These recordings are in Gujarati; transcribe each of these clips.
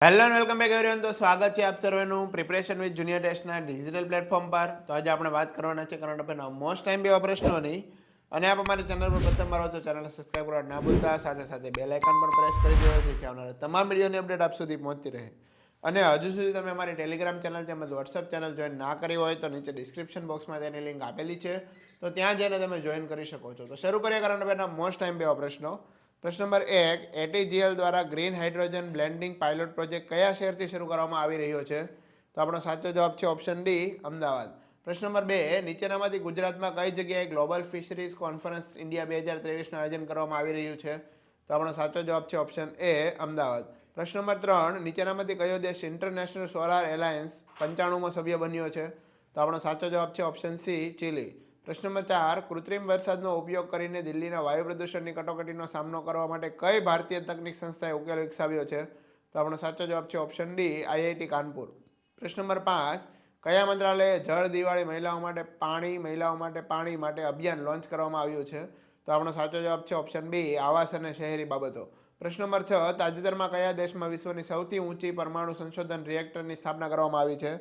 Hello and welcome back everyone તો સ્વાગત છે આપ સર્વેનું પ્રિપરેશન વિથ જુનિયર ટેસ્ટના ડિજિટલ પ્લેટફોર્મ પર. તો આજે આપણે વાત કરવાના છે કરંટ અફેરના મોસ્ટ ટાઈમ એવા પ્રશ્નોની અને આપ અમારી ચેનલ પર પ્રથમ વાર તો ચેનલ સબસ્ક્રાઈબ કરવા ના ભૂલતા. સાથે સાથે બેલ આઇકન પણ પ્રેસ કરી દેવા જેથી આવનારા તમામ વિડીયોની અપડેટ આપ સુધી પહોંચતી રહે. અને હજુ સુધી તમે અમારી ટેલિગ્રામ ચેનલ તેમજ વોટ્સઅપ ચેનલ જોઈન ના કરી હોય તો નીચે ડિસ્ક્રિપ્શન બોક્સમાં તેની લિંક આપેલી છે. તો ત્યાં જઈને તમે જોઈન કરી શકો છો. તો શરૂ કરીએ કરંટ અફેરના મોસ્ટ ટાઈમ બે પ્રશ્નો પ્રશ્ન નંબર એક એટીજીએલ દ્વારા green hydrogen blending pilot project કયા શહેરથી શરૂ કરવામાં આવી રહ્યો છે? તો આપણો સાચો જવાબ છે ઓપ્શન ડી, અમદાવાદ. પ્રશ્ન નંબર બે, નીચેનામાંથી ગુજરાતમાં કઈ જગ્યાએ ગ્લોબલ ફિશરીઝ કોન્ફરન્સ ઇન્ડિયા બે હજાર ત્રેવીસનું આયોજન કરવામાં આવી રહ્યું છે? તો આપણો સાચો જવાબ છે ઓપ્શન એ, અમદાવાદ. પ્રશ્ન નંબર ત્રણ, નીચેનામાંથી કયો દેશ ઇન્ટરનેશનલ સોલાર એલાયન્સ પંચાણુંમાં સભ્ય બન્યો છે? તો આપણો સાચો જવાબ છે ઓપ્શન સી, ચીલી. પ્રશ્ન નંબર ચાર, કૃત્રિમ વરસાદનો ઉપયોગ કરીને દિલ્હીના વાયુ પ્રદૂષણની કટોકટીનો સામનો કરવા માટે કઈ ભારતીય તકનીક સંસ્થાએ ઉકેલ વિકસાવ્યો છે? તો આપણો સાચો જવાબ છે ઓપ્શન ડી, આઈઆઈટી કાનપુર. પ્રશ્ન નંબર પાંચ, કયા મંત્રાલયે જળ દિવાળી મહિલાઓ માટે પાણી, મહિલાઓ માટે પાણી માટે અભિયાન લોન્ચ કરવામાં આવ્યું છે? તો આપણો સાચો જવાબ છે ઓપ્શન બી, આવાસ અને શહેરી બાબતો. પ્રશ્ન નંબર છ, તાજેતરમાં કયા દેશમાં વિશ્વની સૌથી ઊંચી પરમાણુ સંશોધન રિએક્ટરની સ્થાપના કરવામાં આવી છે?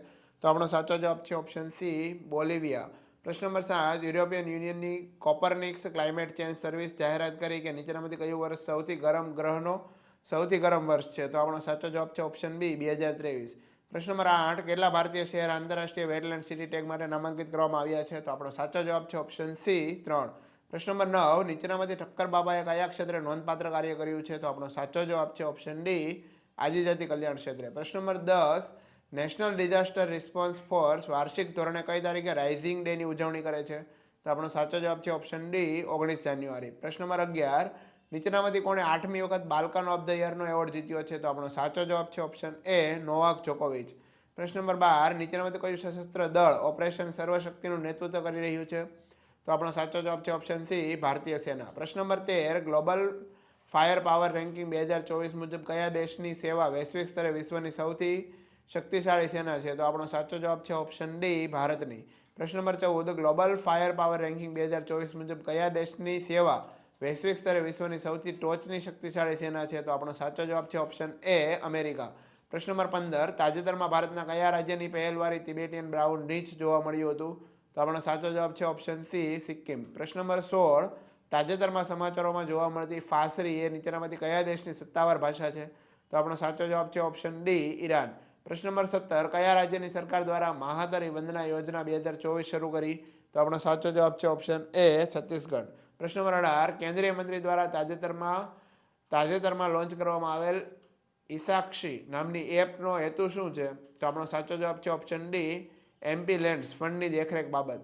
તો આપણો સાચો જવાબ છે ઓપ્શન સી, બોલિવિયા. પ્રશ્ન નંબર સાત, યુરોપિયન યુનિયનની કોપરનિક્સ ક્લાઇમેટ ચેન્જ સર્વિસ જાહેરાત કરી કે નીચેનામાંથી કયું વર્ષ સૌથી ગરમ ગ્રહનો સૌથી ગરમ વર્ષ છે? તો આપણો સાચો જવાબ છે ઓપ્શન બી, બે હજાર ત્રેવીસ. પ્રશ્ન નંબર આઠ, કેટલા ભારતીય શહેર આંતરરાષ્ટ્રીય વેટલેન્ડ સિટી ટેગ માટે નામાંકિત કરવામાં આવ્યા છે? તો આપણો સાચો જવાબ છે ઓપ્શન સી, ત્રણ. પ્રશ્ન નંબર નવ, નીચેનામાંથી ઠક્કર બાબાએ કયા ક્ષેત્રે નોંધપાત્ર કાર્ય કર્યું છે? તો આપણો સાચો જવાબ છે ઓપ્શન ડી, આદિજાતિ કલ્યાણ ક્ષેત્રે. પ્રશ્ન નંબર દસ નેશનલ ડિઝાસ્ટર રિસ્પોન્સ ફોર્સ વાર્ષિક ધોરણે કઈ તારીખે રાઇઝિંગ ડેની ઉજવણી કરે છે? તો આપણો સાચો જવાબ છે ઓપ્શન ડી ઓગણીસ જાન્યુઆરી. પ્રશ્ન નંબર અગિયાર, નીચેનામાંથી કોણે આઠમી વખત બાલ્કન ઓફ ધ યરનો એવોર્ડ જીત્યો છે? તો આપણો સાચો જવાબ છે ઓપ્શન એ નોવાક જોકોવિચ. પ્રશ્ન નંબર બાર, નીચેનામાંથી કયું સશસ્ત્ર દળ ઓપરેશન સર્વશક્તિનું નેતૃત્વ કરી રહ્યું છે? તો આપણો સાચો જવાબ છે ઓપ્શન સી ભારતીય સેના. પ્રશ્ન નંબર તેર, ગ્લોબલ ફાયર પાવર રેન્કિંગ બે હજાર ચોવીસ મુજબ કયા દેશની સેવા વૈશ્વિક સ્તરે વિશ્વની સૌથી શક્તિશાળી સેના છે. તો આપણો સાચો જવાબ છે ઓપ્શન ડી ભારતની. પ્રશ્ન નંબર ચૌદ ગ્લોબલ ફાયર પાવર રેન્કિંગ બે હજાર ચોવીસ મુજબ કયા દેશની સેવા વૈશ્વિક સ્તરે વિશ્વની સૌથી ટોચની શક્તિશાળી સેના છે? તો આપણો સાચો જવાબ છે ઓપ્શન એ અમેરિકા. પ્રશ્ન નંબર પંદર, તાજેતરમાં ભારતના કયા રાજ્યની પહેલવારી તિબેટિયન બ્રાઉન રીચ જોવા મળ્યું હતું? તો આપણો સાચો જવાબ છે ઓપ્શન સી સિક્કિમ. પ્રશ્ન નંબર સોળ, તાજેતરમાં સમાચારોમાં જોવા મળતી ફાસરી એ નીચેનામાંથી કયા દેશની સત્તાવાર ભાષા છે? તો આપણો સાચો જવાબ છે ઓપ્શન ડી ઈરાન. પ્રશ્ન નંબર સત્તર, કયા રાજ્યની સરકાર દ્વારા મહાતરી વંદના યોજના બે હજાર ચોવીસ શરૂ કરી? તો આપણો સાચો જવાબ છે ઓપ્શન એ છત્તીસગઢ. પ્રશ્ન નંબર અઢાર, કેન્દ્રીય મંત્રી દ્વારા તાજેતરમાં તાજેતરમાં લોન્ચ કરવામાં આવેલ ઈસાક્ષી નામની એપનો હેતુ શું છે? તો આપણો સાચો જવાબ છે ઓપ્શન ડી, એમપી લેન્ડ્સ, ફંડની દેખરેખ બાબત.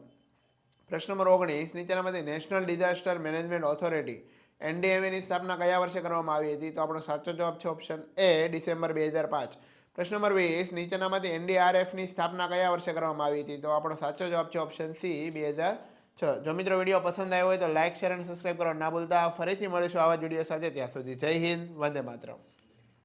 પ્રશ્ન નંબર ઓગણીસ, નીચેનામાંથી નેશનલ ડિઝાસ્ટર મેનેજમેન્ટ ઓથોરિટી, એનડીએમએની સ્થાપના કયા વર્ષે કરવામાં આવી હતી? તો આપણો સાચો જવાબ છે ઓપ્શન એ ડિસેમ્બર બે હજાર પાંચ. પ્રશ્ન નંબર વીસ નીચેનામાંથી એનડીઆરએફની સ્થાપના કયા વર્ષે કરવામાં આવી હતી? તો આપણો સાચો જવાબ છે ઓપ્શન સી, બે હજાર છ. જો મિત્રો વીડિયો પસંદ આવ્યો હોય તો લાઇક શેર અને સબસ્ક્રાઈબ કરવા ના ભૂલતા. ફરીથી મળીશું આવા જ વીડિયો સાથે. ત્યાં સુધી જય હિન્દ, વંદે માતરમ.